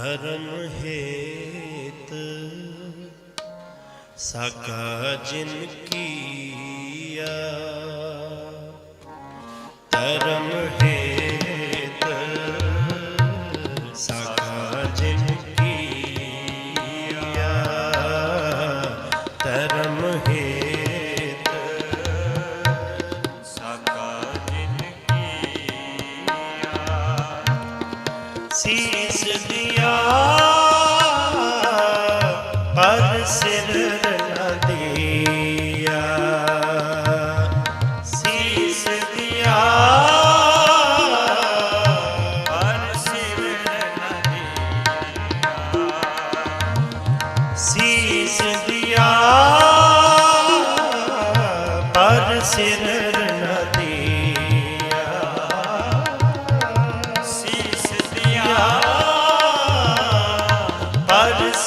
ਧਰਮ ਹੇਤ ਸਕਾ ਜਿਨ ਕੀਆ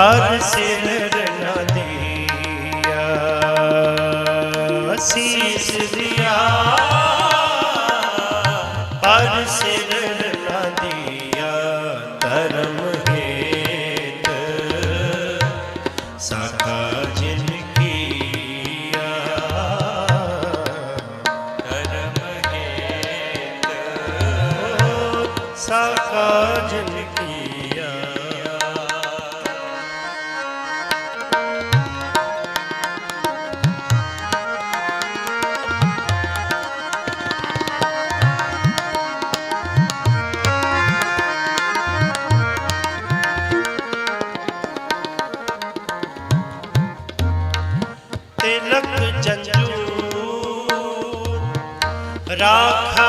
ਹਰ ਸਿਮਰਨਾ ਦੀਆ। ਅਸੀਸ ਦਿਆ। ਹਰ ਸਿਮਰਨਾ ਦੀਆ। ਧਰਮ ਹੇਤ। ਸਾਖਾ ਤਿਲਕ ਜੰਜੂ ਰਾਖਾ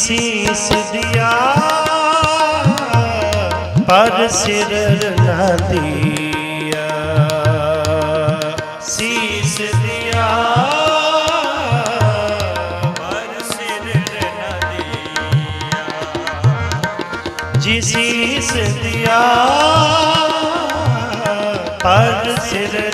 ਸੀਸ ਦਿਆ। ਪਰ ਸਿਰ ਨਾ ਦਿਆ। ਪਰ ਸਿਰ ਨਾ ਜੀ ਸੀਸ ਦਿਆ। ਪਰ ਸਿਰ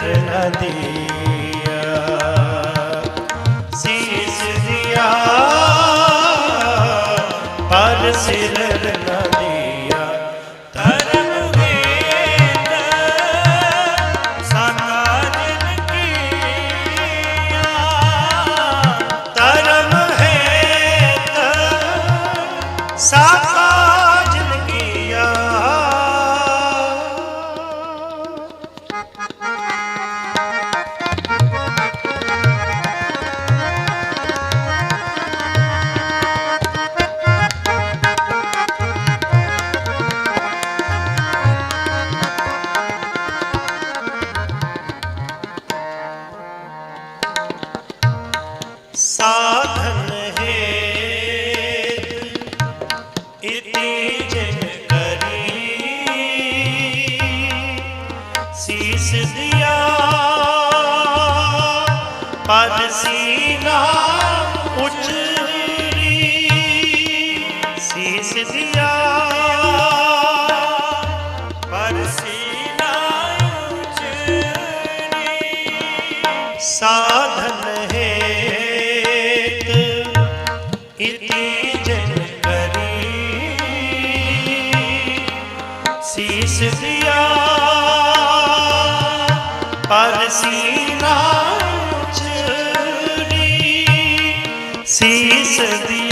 ਸੀਸ ਦਿਆ ਪਰਸੀਨਾ ਉਚਰੀ ਸਾਧਨ ਹੇਤ ਇਤੀ ਜਨ ਕਰੀ। ਸੀਸ ਦਿਆ ਪਰ ਸੀਨਾ ਉਚਰੀ ਸੀਸ ਦਿਆ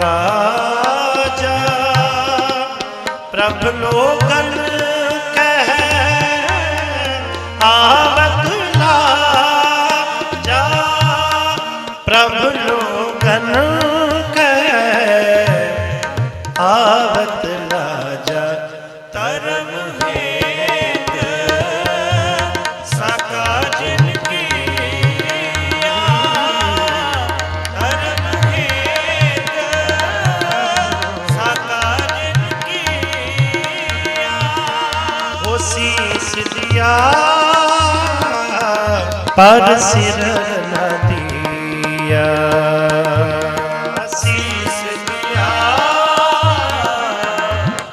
ਕਾਜਾ ਪ੍ਰਭ ਲੋਕਨ ਕਹਿ ਆਵਤ ਲਾਜਾ ਪ੍ਰਭ ਲੋਕਨ ਕਹਿ ਆਵਤ ਦਿਆ ਪਰ ਸਿਰ ਨ ਦੀਆ। ਸੀਸ ਦਿਆ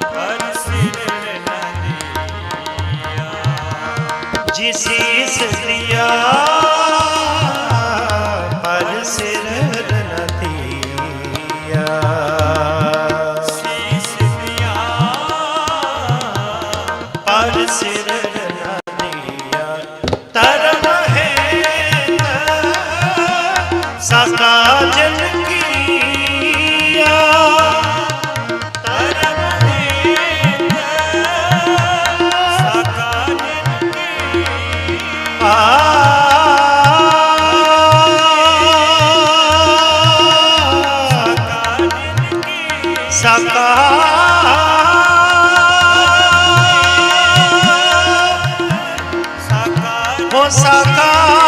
ਪਰ ਸਿਰ ਸੀਸ ਦਿਆ। ਪਰ 萨卡。